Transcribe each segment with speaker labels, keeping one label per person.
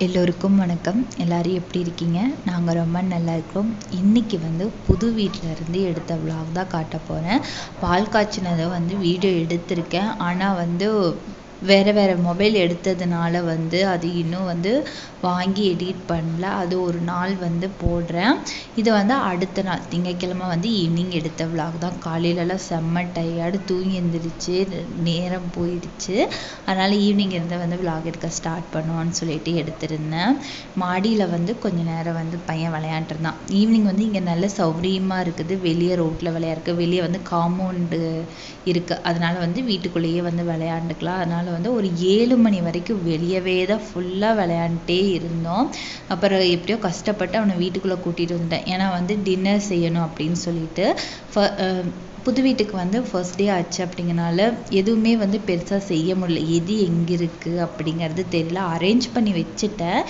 Speaker 1: எல்லோருக்கும் வணக்கம். எல்லோரும் எப்படி இருக்கீங்க? நாங்கள் ரொம்ப நல்லா இருக்கோம். இன்றைக்கி வந்து புது வீட்டிலருந்து எடுத்த விலாக் தான் காட்ட போகிறேன் பால் காய்ச்சினதை வந்து வீடியோ எடுத்திருக்கேன். ஆனால் வந்து வேறு வேறு மொபைல் எடுத்ததுனால வந்து அது இன்னும் வந்து வாங்கி எடிட் பண்ணல. அது ஒரு நாள் வந்து போடுறேன். இது வந்து அடுத்த நாள் திங்கட்கிழமை வந்து ஈவினிங் எடுத்த விலாக் தான். காலையிலலாம் செம்ம டயர்டு தூங்கி எழுந்திரிச்சு நேரம் போயிடுச்சு அதனால் ஈவினிங் இருந்து வந்து விலாக் எடுக்க ஸ்டார்ட் பண்ணுவோன்னு சொல்லிட்டு எடுத்திருந்தேன். மாடியில் வந்து கொஞ்ச நேரம் வந்து பையன் விளையாண்டுருந்தான். ஈவினிங் வந்து இங்கே நல்ல சௌகரியமாக இருக்குது. வெளியே ரோட்டில் விளையாடுறக்கு வெளியே வந்து காம்பவுண்டு இருக்குது அதனால் வந்து வீட்டுக்குள்ளேயே வந்து விளையாண்டுக்கலாம். அதனால் வந்து ஒரு ஏழு மணி வரைக்கும் வெளியவே தான் ஃபுல்லாக விளையாண்டுட்டே இருந்தோம். அப்புறம் எப்படியோ கஷ்டப்பட்டு அவனை வீட்டுக்குள்ளே கூட்டிகிட்டு வந்துட்டேன். ஏன்னா வந்து டின்னர் செய்யணும் அப்படின்னு சொல்லிட்டு புது வீட்டுக்கு வந்து ஃபர்ஸ்ட் டே ஆச்சு அப்படிங்கனால எதுவுமே வந்து பெருசாக செய்ய முடியல. எது எங்கே இருக்குது அப்படிங்கிறது தெரியல. அரேஞ்ச் பண்ணி வச்சுட்டேன்.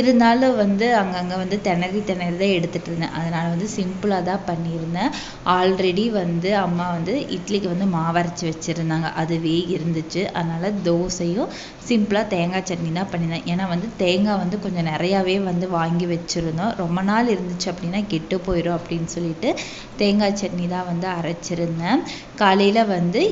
Speaker 1: இருந்தாலும் வந்து அங்கங்கே வந்து திணறி திணறி தான் எடுத்துகிட்டு இருந்தேன். அதனால் வந்து சிம்பிளாக தான் பண்ணியிருந்தேன். ஆல்ரெடி வந்து அம்மா வந்து இட்லிக்கு வந்து மாவரைச்சி வச்சுருந்தாங்க. அதுவே இருந்துச்சு. அதனால் தோசையும் சிம்பிளாக தேங்காய் சட்னி தான் பண்ணியிருந்தேன். ஏன்னா வந்து தேங்காய் வந்து கொஞ்சம் நிறையாவே வந்து வாங்கி வச்சுருந்தோம். ரொம்ப நாள் இருந்துச்சு அப்படின்னா கெட்டு போயிடும் அப்படின்னு சொல்லிட்டு தேங்காய் சட்னி தான் வந்து அரைச்சிருந்தேன். இருந்தேன். காலையில வந்து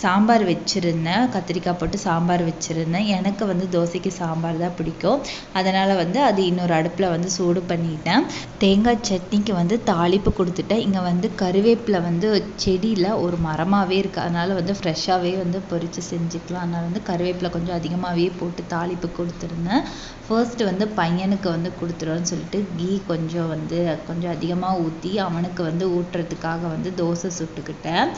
Speaker 1: சாம்பார் வச்சுருந்தேன். கத்திரிக்காய் போட்டு சாம்பார் வச்சுருந்தேன். எனக்கு வந்து தோசைக்கு சாம்பார் தான் பிடிக்கும். அதனால் வந்து அது இன்னொரு அடுப்பில் வந்து சூடு பண்ணிட்டேன். தேங்காய் சட்னிக்கு வந்து தாளிப்பு கொடுத்துட்டேன். இங்கே வந்து கருவேப்பிலை வந்து செடியில் ஒரு மரமாகவே இருக்குது அதனால் வந்து ஃப்ரெஷ்ஷாகவே வந்து பொரித்து செஞ்சுக்கலாம். அதனால் வந்து கருவேப்பிலை கொஞ்சம் அதிகமாகவே போட்டு தாளிப்பு கொடுத்துருந்தேன். ஃபர்ஸ்ட் வந்து பையனுக்கு வந்து கொடுத்துருவோன்னு சொல்லிட்டு கீ கொஞ்சம் வந்து கொஞ்சம் அதிகமாக ஊற்றி அவனுக்கு வந்து ஊட்டுறதுக்காக வந்து தோசை சுட்டுக்கிட்டேன்.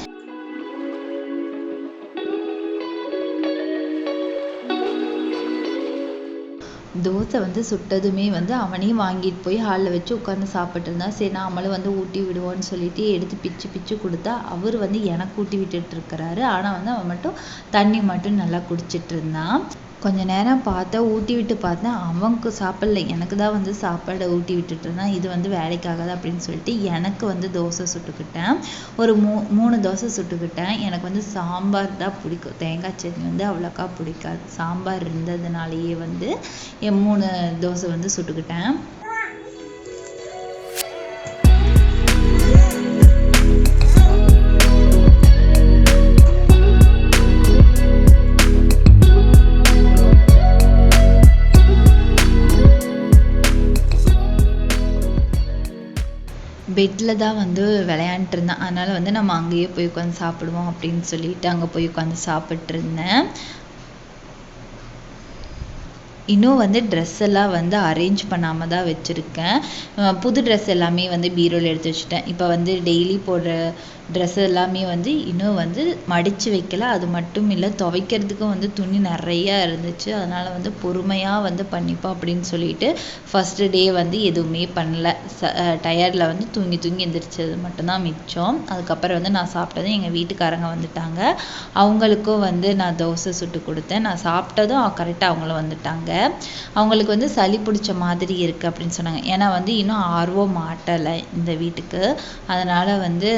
Speaker 1: தோசை வந்து சுட்டதுமே வந்து அவனையும் வாங்கிட்டு போய் ஹாலில் வச்சு உட்காந்து சாப்பிட்டு இருந்தான் சரி நாமளும் வந்து ஊட்டி விடுவோன்னு சொல்லிட்டு எடுத்து பிச்சு பிச்சு கொடுத்தா அவர் வந்து எனக்கு ஊட்டி விட்டுட்டு இருக்கிறாரு. ஆனால் வந்து அவன் மட்டும் தண்ணி மட்டும் நல்லா குடிச்சிட்டு இருந்தான். கொஞ்ச நேரம் பார்த்தா ஊட்டி விட்டு பார்த்தேன் அவனுக்கு சாப்பிடல. எனக்கு தான் வந்து சாப்பாடை ஊட்டி விட்டுட்டு இருந்தான் இது வந்து வேலைக்காகாது அப்படின்னு சொல்லிட்டு எனக்கு வந்து தோசை சுட்டுக்கிட்டேன். ஒரு மூ மூணு தோசை சுட்டுக்கிட்டேன். எனக்கு வந்து சாம்பார் தான் பிடிக்கும். தேங்காய் சட்னி வந்து அவ்வளோக்கா பிடிக்காது. சாம்பார் இருந்ததுனாலேயே வந்து என் மூணு தோசை வந்து சுட்டுக்கிட்டேன். பெட்டில் தான் வந்து விளையாண்ட்டு இருந்தேன். அதனால் வந்து நம்ம அங்கேயே போய் உட்காந்து சாப்பிடுவோம் அப்படின்னு சொல்லிட்டு அங்கே போய் உட்காந்து சாப்பிட்ருந்தேன் இன்னும் வந்து ட்ரெஸ் எல்லாம் வந்து அரேஞ்ச் பண்ணாமல் தான் வச்சுருக்கேன். புது ட்ரெஸ் எல்லாமே வந்து பீரோவில் எடுத்து வச்சுட்டேன். இப்போ வந்து டெய்லி போடுற ட்ரெஸ் எல்லாமே வந்து இன்னும் வந்து மடித்து வைக்கல. அது மட்டும் இல்லை துவைக்கிறதுக்கும் வந்து துணி நிறையா இருந்துச்சு. அதனால் வந்து பொறுமையாக வந்து பண்ணிப்போம் அப்படின்னு சொல்லிட்டு ஃபஸ்ட்டு டே வந்து எதுவுமே பண்ணல. ச டயர்டில் வந்து தூங்கி தூங்கி எந்திரிச்சது மட்டும்தான் மிச்சம். அதுக்கப்புறம் வந்து நான் சாப்பிட்டதும் எங்கள் வீட்டுக்காரங்க வந்துட்டாங்க. அவங்களுக்கும் வந்து நான் தோசை சுட்டு கொடுத்தேன். நான் சாப்பிட்டதும் கரெக்டாக அவங்களும் வந்துட்டாங்க. அவங்களுக்கு வந்து சளி பிடிச்ச மாதிரி இருக்குது அப்படின்னு சொன்னாங்க. ஏன்னா வந்து இன்னும் ஆர்வம் மாட்டலை இந்த வீட்டுக்கு. அதனால் வந்து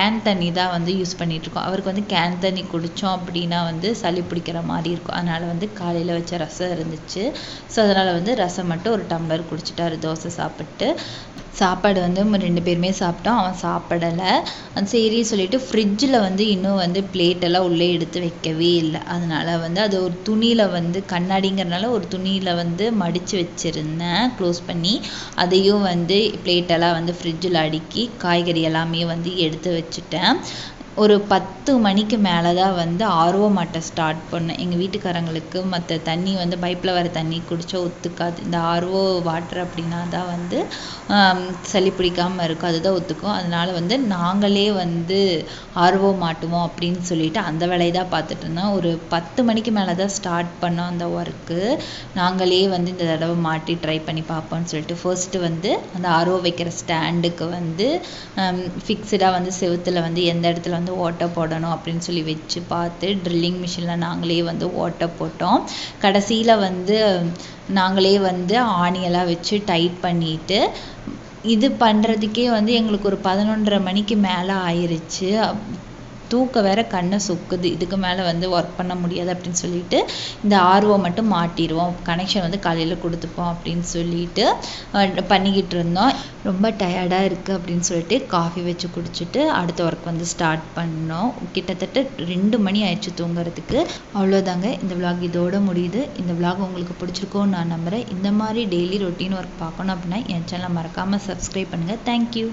Speaker 1: கேன் தண்ணி தான் வந்து யூஸ் பண்ணிகிட்ருக்கோம் அவருக்கு வந்து கேன் தண்ணி குடித்தோம் அப்படின்னா வந்து சளி பிடிக்கிற மாதிரி இருக்கும். அதனால் வந்து காலையில் வச்ச ரசம் இருந்துச்சு. ஸோ அதனால் வந்து ரசம் மட்டும் ஒரு டம்ளர் குடிச்சிட்டாரு. தோசை சாப்பிட்டு. சாப்பாடு வந்து ரெண்டு பேருமே சாப்பிட்டோம். அவன் சாப்பிடலை. சரி சொல்லிட்டு ஃப்ரிட்ஜில் வந்து இன்னும் வந்து பிளேட்டெல்லாம் உள்ளே எடுத்து வைக்கவே இல்லை. அதனால் வந்து அது ஒரு துணியில் வந்து கண்ணாடிங்கிறனால ஒரு துணியில் வந்து மடித்து வச்சுருந்தேன். க்ளோஸ் பண்ணி அதையும் வந்து பிளேட்டெல்லாம் வந்து ஃப்ரிட்ஜில் அடுக்கி காய்கறி எல்லாமே வந்து எடுத்து வச்சுட்டேன். ஒரு பத்து மணிக்கு மேலே தான் வந்து ஆர்ஓ மாட்ட ஸ்டார்ட் பண்ணேன். எங்கள் வீட்டுக்காரங்களுக்கு மற்ற தண்ணி வந்து பைப்பில் வர தண்ணி குடித்தா ஒத்துக்காது. இந்த ஆர்ஓ வாட்டர் அப்படின்னா தான் வந்து சளி பிடிக்காமல் இருக்கும். அதுதான் ஒத்துக்கும். அதனால் வந்து நாங்களே வந்து ஆர்ஓ மாட்டுவோம் அப்படின்னு சொல்லிட்டு அந்த வேலையை தான் பார்த்துட்டு இருந்தோம். ஒரு பத்து மணிக்கு மேலே தான் ஸ்டார்ட் பண்ணோம் அந்த ஒர்க்கு நாங்களே வந்து இந்த தடவை மாட்டி ட்ரை பண்ணி பார்ப்போம்னு சொல்லிட்டு ஃபர்ஸ்ட்டு வந்து அந்த ஆர்ஓ வைக்கிற ஸ்டாண்டுக்கு வந்து ஃபிக்ஸ்டாக வந்து செவுத்தில் வந்து எந்த இடத்துல வந்து ஓட்டை போடணும் அப்படின்னு சொல்லி வச்சு பார்த்து ட்ரில்லிங் மிஷினில் நாங்களே வந்து ஓட்டை போட்டோம். கடைசியில் வந்து நாங்களே வந்து ஆணியெல்லாம் வச்சு டைட் பண்ணிட்டு இது பண்ணுறதுக்கே வந்து எங்களுக்கு ஒரு பதினொன்றரை மணிக்கு மேலே ஆயிடுச்சு தூக்க வேற கண்ணை சொக்குது. இதுக்கு மேலே வந்து ஒர்க் பண்ண முடியாது அப்படின்னு சொல்லிட்டு இந்த ஆர்ஓ மட்டும் மாட்டிடுவோம் கனெக்ஷன் வந்து காலையில் கொடுத்துப்போம் அப்படின்னு சொல்லிட்டு பண்ணிக்கிட்டு இருந்தோம். ரொம்ப டயர்டாக இருக்குது அப்படின்னு சொல்லிட்டு காஃபி வச்சு குடிச்சிட்டு அடுத்த ஒர்க் வந்து ஸ்டார்ட் பண்ணோம். கிட்டத்தட்ட ரெண்டு மணி ஆயிடுச்சு தூங்குறதுக்கு. அவ்வளோதாங்க இந்த விளாக் இதோட முடியுது. இந்த விளாக் உங்களுக்கு பிடிச்சிருக்கோன்னு நான் நம்புகிறேன் இந்த மாதிரி டெய்லி ரொட்டீன் ஒர்க் பார்க்கணும் அப்படின்னா என் சேனலை மறக்காமல் சப்ஸ்கிரைப் பண்ணுங்கள் தேங்க்யூ